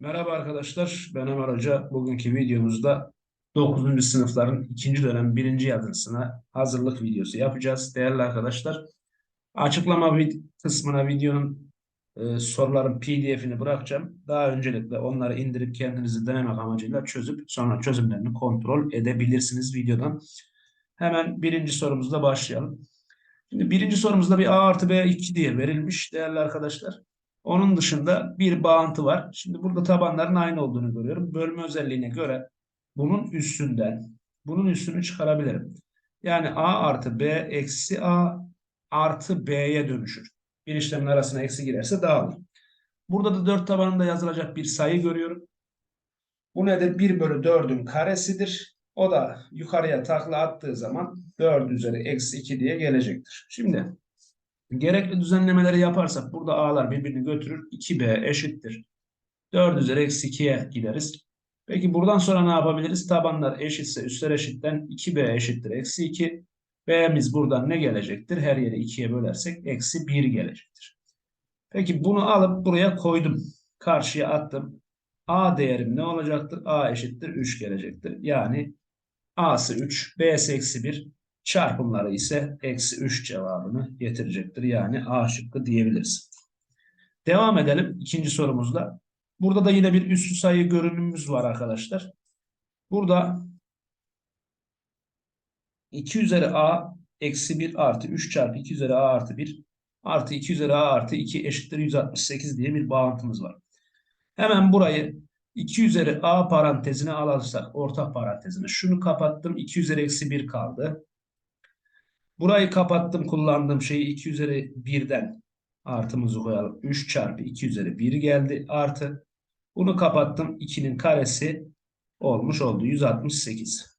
Merhaba arkadaşlar, ben Ömer Hoca. Bugünkü videomuzda 9. sınıfların 2. dönem 1. yazısına hazırlık videosu yapacağız. Değerli arkadaşlar, açıklama kısmına videonun e, soruların pdf'ini bırakacağım. Daha öncelikle onları indirip kendinizi denemek amacıyla çözüp sonra çözümlerini kontrol edebilirsiniz videodan. Hemen birinci sorumuzla başlayalım. Şimdi birinci sorumuzda bir a artı b 2 diye verilmiş değerli arkadaşlar. Onun dışında bir bağıntı var. Şimdi burada tabanların aynı olduğunu görüyorum. Bölme özelliğine göre bunun üstünden bunun üstünü çıkarabilirim. Yani a artı b eksi a artı b'ye dönüşür. Bir işlemin arasına eksi girerse dağılır. Burada da 4 tabanında yazılacak bir sayı görüyorum. Bu nedir? 1 bölü 4'ün karesidir. O da yukarıya takla attığı zaman 4 üzeri eksi 2 diye gelecektir. Şimdi Gerekli düzenlemeleri yaparsak burada a'lar birbirini götürür. 2b eşittir. 4 üzeri eksi 2'ye gideriz. Peki buradan sonra ne yapabiliriz? Tabanlar eşitse üstler eşitten 2b eşittir. Eksi 2. b'miz buradan ne gelecektir? Her yeri 2'ye bölersek eksi 1 gelecektir. Peki bunu alıp buraya koydum. Karşıya attım. a değerim ne olacaktır? a eşittir 3 gelecektir. Yani a'sı 3, b'si eksi 1, Çarpımları ise eksi 3 cevabını getirecektir. Yani A şıkkı diyebiliriz. Devam edelim ikinci sorumuzda. Burada da yine bir üslü sayı görünümümüz var arkadaşlar. Burada 2 üzeri A eksi 1 artı 3 çarpı 2 üzeri A artı 1 artı 2 üzeri A artı 2 eşittir 168 diye bir bağıntımız var. Hemen burayı 2 üzeri A parantezine alırsak ortak parantezine şunu kapattım 2 üzeri eksi 1 kaldı. Burayı kapattım kullandığım şeyi 2 üzeri 1'den artımızı koyalım. 3 çarpı 2 üzeri 1 geldi artı. Bunu kapattım 2'nin karesi olmuş oldu 168.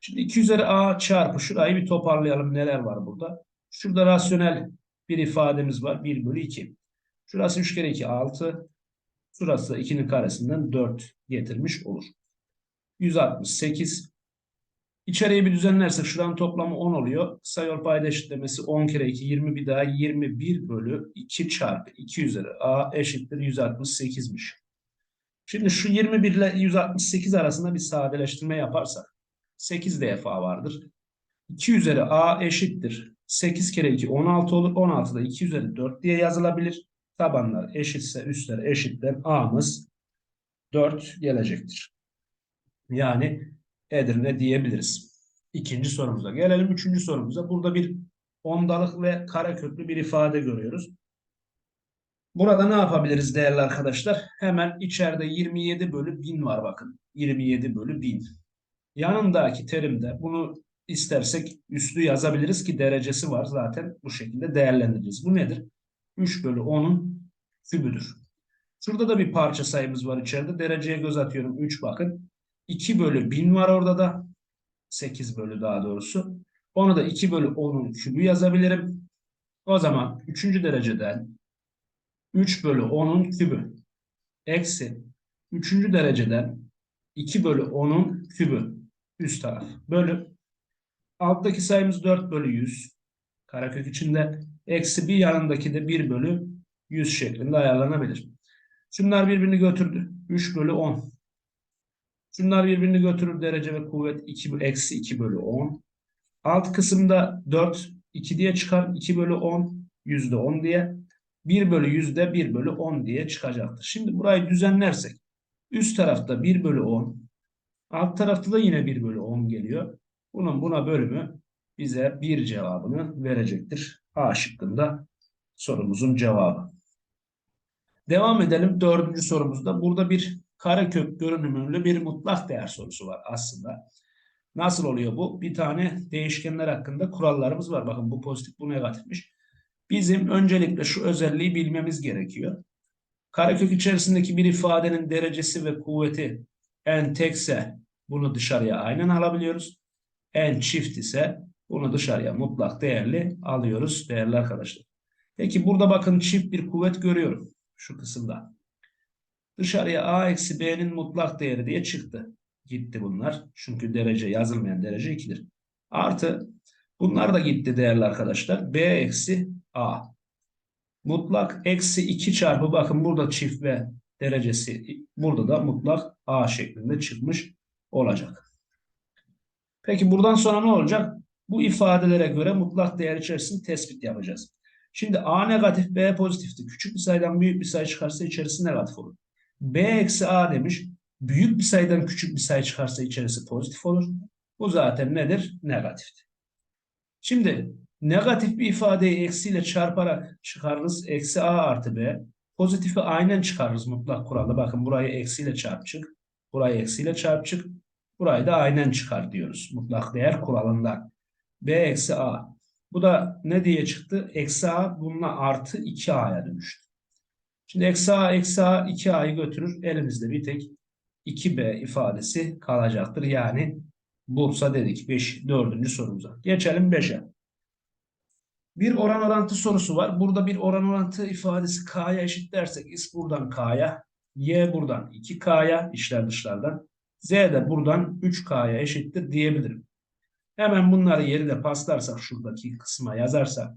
Şimdi 2 üzeri a çarpı şurayı bir toparlayalım neler var burada. Şurada rasyonel bir ifademiz var 1 bölü 2. Şurası 3 kere 2 6. Şurası da 2'nin karesinden 4 getirmiş olur. 168 İçeriği bir düzenlersek şuranın toplamı 10 oluyor. Kısa yol payda eşitlemesi 10 kere 2 20 bir daha 21 bölü 2 çarpı 2 üzeri a eşittir 168'miş. Şimdi şu 21 ile 168 arasında bir sadeleştirme yaparsak 8 defa vardır. 2 üzeri a eşittir. 8 kere 2 16 olur. 16 da 2 üzeri 4 diye yazılabilir. Tabanlar eşitse üstler eşitten a'mız 4 gelecektir. Yani Edirne diyebiliriz. İkinci sorumuza gelelim. Üçüncü sorumuza. Burada bir ondalık ve kareköklü bir ifade görüyoruz. Burada ne yapabiliriz değerli arkadaşlar? Hemen içeride 27 bölü 1000 var bakın. 27 bölü 1000. Yanındaki terimde bunu istersek üslü yazabiliriz ki derecesi var zaten bu şekilde değerlendireceğiz. Bu nedir? 3 bölü 10'un kübüdür. Şurada da bir parça sayımız var içeride. Dereceye göz atıyorum. 3 bakın. 2 bölü 1000 var orada da. 8 bölü daha doğrusu. Onu da 2 bölü 10'un kübü yazabilirim. O zaman 3. dereceden 3 bölü 10'un kübü eksi 3. dereceden 2 bölü 10'un kübü üst taraf bölü alttaki sayımız 4 bölü 100 karekök içinde eksi bir yanındaki de 1 bölü 100 şeklinde ayarlanabilir. Şunlar birbirini götürdü. 3 bölü 10 Şunlar birbirini götürür derece ve kuvvet 2 eksi 2 bölü 10. Alt kısımda 4 2 diye çıkar. 2 bölü 10 yüzde 10 diye. 1 bölü yüzde 1 bölü 10 diye çıkacaktır. Şimdi burayı düzenlersek üst tarafta 1 bölü 10 alt tarafta da yine 1 bölü 10 geliyor. Bunun buna bölümü bize bir cevabını verecektir. A şıkkında sorumuzun cevabı. Devam edelim dördüncü sorumuzda. Burada bir karekök görünümlü bir mutlak değer sorusu var aslında. Nasıl oluyor bu? Bir tane değişkenler hakkında kurallarımız var. Bakın bu pozitif, bu negatifmiş. Bizim öncelikle şu özelliği bilmemiz gerekiyor. Karekök içerisindeki bir ifadenin derecesi ve kuvveti en tekse bunu dışarıya aynen alabiliyoruz. En çift ise bunu dışarıya mutlak değerli alıyoruz değerli arkadaşlar. Peki burada bakın çift bir kuvvet görüyorum şu kısımda. Dışarıya a eksi b'nin mutlak değeri diye çıktı. Gitti bunlar. Çünkü derece yazılmayan derece 2'dir. Artı bunlar da gitti değerli arkadaşlar. b eksi a. Mutlak eksi 2 çarpı bakın burada çift ve derecesi burada da mutlak A şeklinde çıkmış olacak. Peki buradan sonra ne olacak? Bu ifadelere göre mutlak değer içerisinde tespit yapacağız. Şimdi A negatif, B pozitifti. Küçük bir sayıdan büyük bir sayı çıkarsa içerisi negatif olur. B eksi A demiş. Büyük bir sayıdan küçük bir sayı çıkarsa içerisi pozitif olur. Bu zaten nedir? Negatiftir. Şimdi negatif bir ifadeyi eksiyle çarparak çıkarırız. Eksi A artı B. Pozitifi aynen çıkarırız mutlak kuralda. Bakın burayı eksiyle çarpçık. Burayı eksiyle çarpçık. Burayı da aynen çıkar diyoruz. Mutlak değer kuralından. B eksi A. Bu da ne diye çıktı? Eksi A bununla artı 2A'ya dönüştü. Şimdi eksi A eksi A 2A'yı götürür. Elimizde bir tek 2B ifadesi kalacaktır. Yani Bursa dedik 5, 4. sorumuza. Geçelim 5'e. Bir oran orantı sorusu var. Burada bir oran orantı ifadesi K'ya eşit dersek X buradan K'ya, Y buradan 2K'ya işler dışlardan, Z de buradan 3K'ya eşittir diyebilirim. Hemen bunları yerine paslarsak şuradaki kısma yazarsak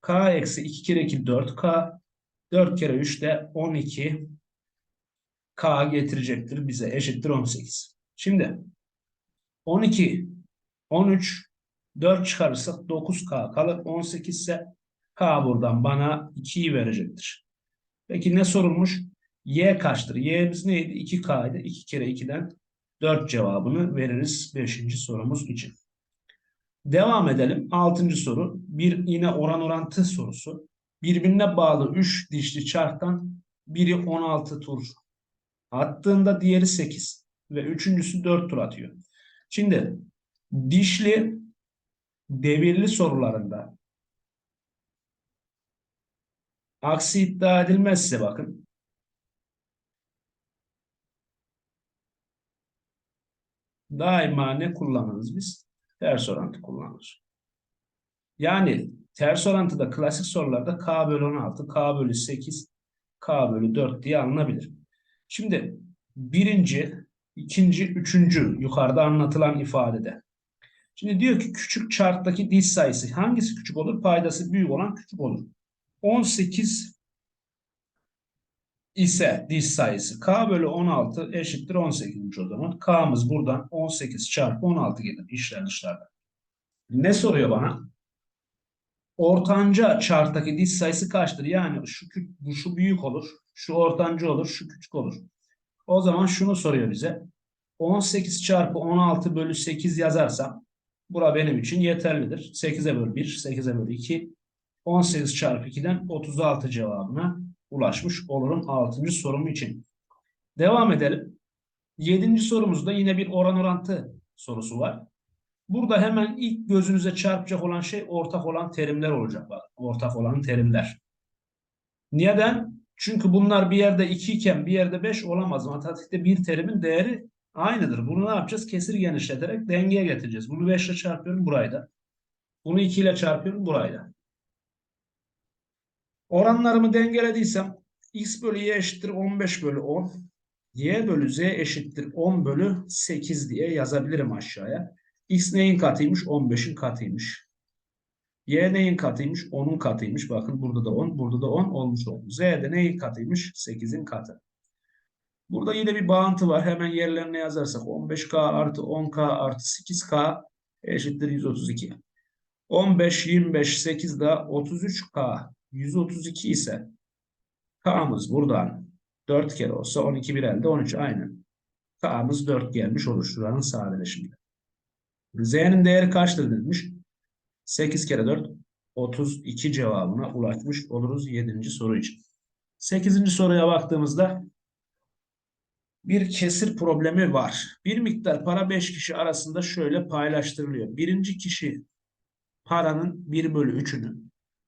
K eksi 2 kere 2 4K 4 kere 3 de 12 K getirecektir bize eşittir 18. Şimdi 12 13 4 çıkarırsak 9K kalır. 18 ise K buradan bana 2'yi verecektir. Peki ne sorulmuş? Y kaçtır? Y'miz neydi? 2K idi. 2 kere 2'den 4 cevabını veririz 5. sorumuz için. Devam edelim. 6. soru. Bir yine oran orantı sorusu. Birbirine bağlı 3 dişli çarktan biri 16 tur attığında diğeri 8 ve üçüncüsü 4 tur atıyor. Şimdi dişli devirli sorularında aksi iddia edilmezse bakın daima ne kullanırız biz? Ters orantı kullanırız. Yani ters orantıda klasik sorularda K bölü 16, K bölü 8, K bölü 4 diye alınabilir. Şimdi birinci, ikinci, üçüncü yukarıda anlatılan ifadede Şimdi diyor ki küçük çarktaki diş sayısı hangisi küçük olur? Paydası büyük olan küçük olur. 18 ise diş sayısı k bölü 16 eşittir 18 o zaman. K'mız buradan 18 çarpı 16 gelir işler dışlarda. Ne soruyor bana? Ortanca çarktaki diş sayısı kaçtır? Yani şu, bu şu büyük olur, şu ortanca olur, şu küçük olur. O zaman şunu soruyor bize. 18 çarpı 16 bölü 8 yazarsam Bura benim için yeterlidir. 8'e böl 1, 8'e böl 2. 18 çarpı 2'den 36 cevabına ulaşmış olurum 6. sorum için. Devam edelim. 7. sorumuzda yine bir oran orantı sorusu var. Burada hemen ilk gözünüze çarpacak olan şey ortak olan terimler olacak. Ortak olan terimler. Neden? Çünkü bunlar bir yerde 2 iken bir yerde 5 olamaz. Matematikte bir terimin değeri aynıdır. Bunu ne yapacağız? Kesir genişleterek dengeye getireceğiz. Bunu 5 ile çarpıyorum burayı da. Bunu 2 ile çarpıyorum burayı da. Oranlarımı dengelediysem x bölü y eşittir 15 bölü 10. y bölü z eşittir 10 bölü 8 diye yazabilirim aşağıya. X neyin katıymış? 15'in katıymış. y neyin katıymış? 10'un katıymış. Bakın burada da 10, burada da 10 olmuş oldu. z de neyin katıymış? 8'in katı. Burada yine bir bağıntı var. Hemen yerlerine yazarsak 15K artı 10K artı 8K eşittir 132. 15, 25, 8 daha 33K 132 ise K'mız buradan 4 kere olsa 12 bir elde 13 aynen. K'mız 4 gelmiş olur şuranın. Z'nin değeri kaçtır demiş. 8 kere 4 32 cevabına ulaşmış oluruz 7. soru için. 8. soruya baktığımızda bir kesir problemi var. Bir miktar para 5 kişi arasında şöyle paylaştırılıyor. Birinci kişi paranın 1 bölü 3'ünü,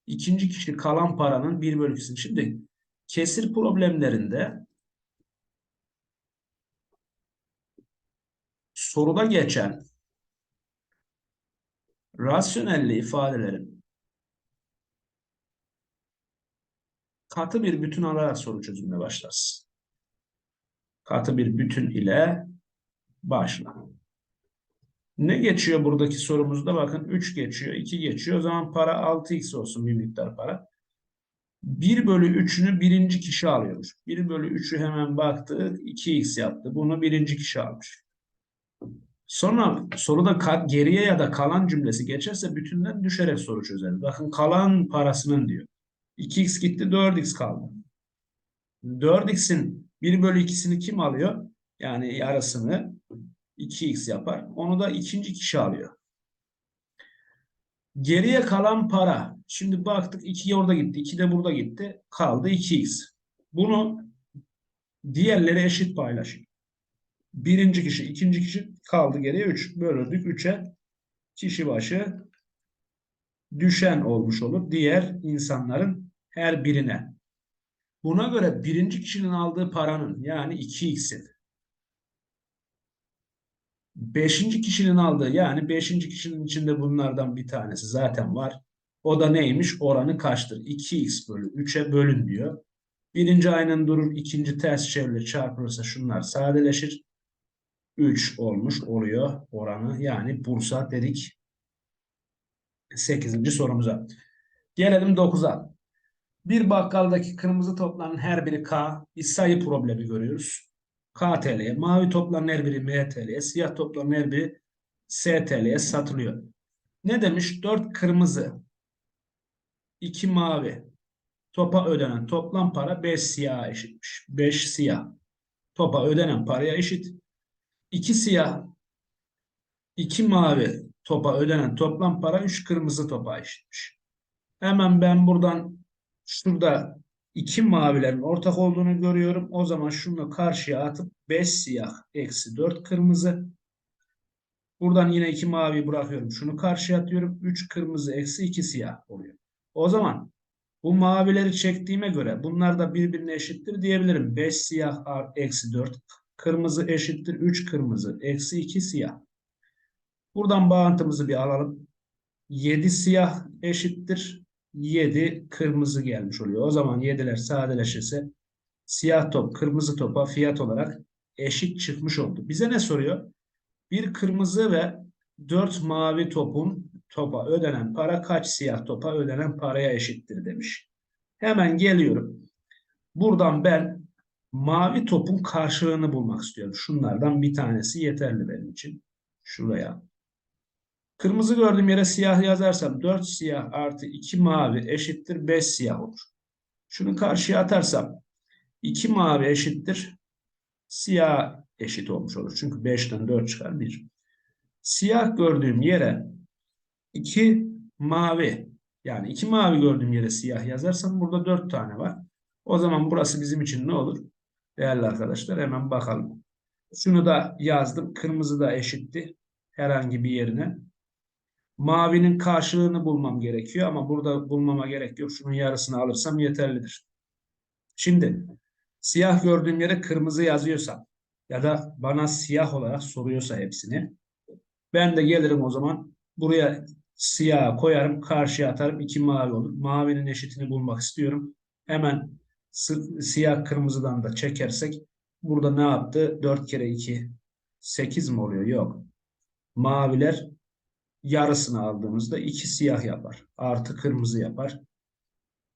ikinci kişi kalan paranın 1 bölü 2'sini. Şimdi kesir problemlerinde soruda geçen rasyonelli ifadelerin katı bir bütün alarak soru çözümüne başlarsın katı bir bütün ile başla. Ne geçiyor buradaki sorumuzda? Bakın 3 geçiyor, 2 geçiyor. O zaman para 6x olsun bir miktar para. 1 bölü 3'ünü birinci kişi alıyormuş. 1 bölü 3'ü hemen baktı. 2x yaptı. Bunu birinci kişi almış. Sonra soruda ka- geriye ya da kalan cümlesi geçerse bütünden düşerek soru çözeriz. Bakın kalan parasının diyor. 2x gitti 4x kaldı. 4x'in 1 bölü 2'sini kim alıyor? Yani yarısını 2x yapar. Onu da ikinci kişi alıyor. Geriye kalan para. Şimdi baktık 2 orada gitti. 2 de burada gitti. Kaldı 2x. Bunu diğerleri eşit paylaşıyor. Birinci kişi, ikinci kişi kaldı geriye 3. Bölürdük 3'e kişi başı düşen olmuş olur. Diğer insanların her birine. Buna göre birinci kişinin aldığı paranın yani 2x'in beşinci kişinin aldığı yani beşinci kişinin içinde bunlardan bir tanesi zaten var. O da neymiş? Oranı kaçtır? 2x bölü 3'e bölün diyor. Birinci aynen durur. ikinci ters çevrilir çarpılırsa şunlar sadeleşir. 3 olmuş oluyor oranı. Yani Bursa dedik. 8. sorumuza. Gelelim 9'a. Bir bakkaldaki kırmızı topların her biri K. Bir sayı problemi görüyoruz. KTL'ye, mavi topların her biri MTL'ye, siyah topların her biri STL'ye satılıyor. Ne demiş? 4 kırmızı, 2 mavi topa ödenen toplam para 5 siyah eşitmiş. 5 siyah. Topa ödenen paraya eşit. 2 siyah, 2 mavi topa ödenen toplam para 3 kırmızı topa eşitmiş. Hemen ben buradan şurada iki mavilerin ortak olduğunu görüyorum. O zaman şunu karşıya atıp 5 siyah eksi 4 kırmızı. Buradan yine iki mavi bırakıyorum. Şunu karşıya atıyorum. 3 kırmızı eksi 2 siyah oluyor. O zaman bu mavileri çektiğime göre bunlar da birbirine eşittir diyebilirim. 5 siyah eksi 4 kırmızı eşittir 3 kırmızı eksi 2 siyah. Buradan bağıntımızı bir alalım. 7 siyah eşittir 7 kırmızı gelmiş oluyor. O zaman 7'ler sadeleşirse siyah top kırmızı topa fiyat olarak eşit çıkmış oldu. Bize ne soruyor? Bir kırmızı ve 4 mavi topun topa ödenen para kaç siyah topa ödenen paraya eşittir demiş. Hemen geliyorum. Buradan ben mavi topun karşılığını bulmak istiyorum. Şunlardan bir tanesi yeterli benim için. Şuraya Kırmızı gördüğüm yere siyah yazarsam 4 siyah artı 2 mavi eşittir 5 siyah olur. Şunu karşıya atarsam 2 mavi eşittir siyah eşit olmuş olur. Çünkü 5'ten 4 çıkar 1. Siyah gördüğüm yere 2 mavi yani 2 mavi gördüğüm yere siyah yazarsam burada 4 tane var. O zaman burası bizim için ne olur? Değerli arkadaşlar hemen bakalım. Şunu da yazdım. Kırmızı da eşitti herhangi bir yerine. Mavinin karşılığını bulmam gerekiyor ama burada bulmama gerek yok. Şunun yarısını alırsam yeterlidir. Şimdi siyah gördüğüm yere kırmızı yazıyorsam ya da bana siyah olarak soruyorsa hepsini ben de gelirim o zaman buraya siyah koyarım karşıya atarım iki mavi olur. Mavinin eşitini bulmak istiyorum. Hemen siyah kırmızıdan da çekersek burada ne yaptı? 4 kere 2 8 mi oluyor? Yok. Maviler yarısını aldığımızda iki siyah yapar. Artı kırmızı yapar.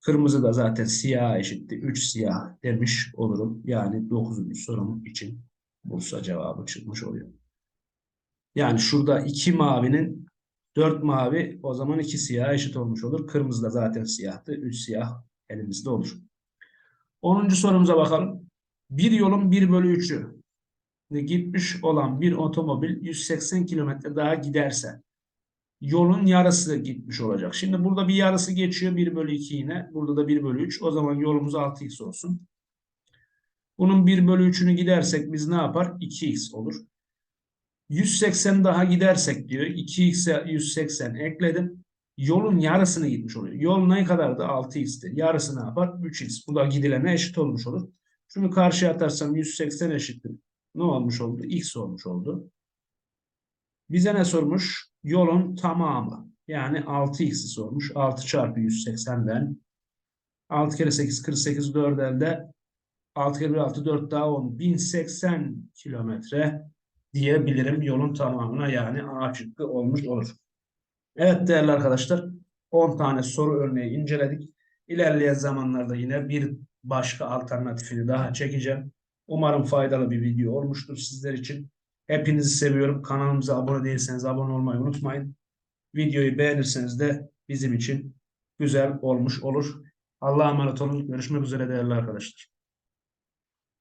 Kırmızı da zaten siyah eşitti. 3 siyah demiş olurum. Yani 9. sorum için Bursa cevabı çıkmış oluyor. Yani şurada 2 mavinin 4 mavi o zaman 2 siyah eşit olmuş olur. Kırmızı da zaten siyahtı. 3 siyah elimizde olur. 10. sorumuza bakalım. Bir yolun 1 bölü 3'ü gitmiş olan bir otomobil 180 kilometre daha giderse yolun yarısı gitmiş olacak. Şimdi burada bir yarısı geçiyor 1 bölü 2 yine. Burada da 1 bölü 3. O zaman yolumuz 6x olsun. Bunun 1 bölü 3'ünü gidersek biz ne yapar? 2x olur. 180 daha gidersek diyor. 2x'e 180 ekledim. Yolun yarısını gitmiş oluyor. Yol ne kadardı? 6x'ti. Yarısı ne yapar? 3x. Bu da gidilene eşit olmuş olur. Şunu karşıya atarsam 180 eşittir. Ne olmuş oldu? x olmuş oldu. Bize ne sormuş? Yolun tamamı. Yani 6x'i sormuş. 6 çarpı 180'den 6 kere 8 48 4 elde 6 kere 1 6 4 daha 10 1080 kilometre diyebilirim yolun tamamına yani A şıkkı olmuş olur. Evet değerli arkadaşlar 10 tane soru örneği inceledik. İlerleyen zamanlarda yine bir başka alternatifini daha çekeceğim. Umarım faydalı bir video olmuştur sizler için. Hepinizi seviyorum. Kanalımıza abone değilseniz abone olmayı unutmayın. Videoyu beğenirseniz de bizim için güzel olmuş olur. Allah'a emanet olun. Görüşmek üzere değerli arkadaşlar.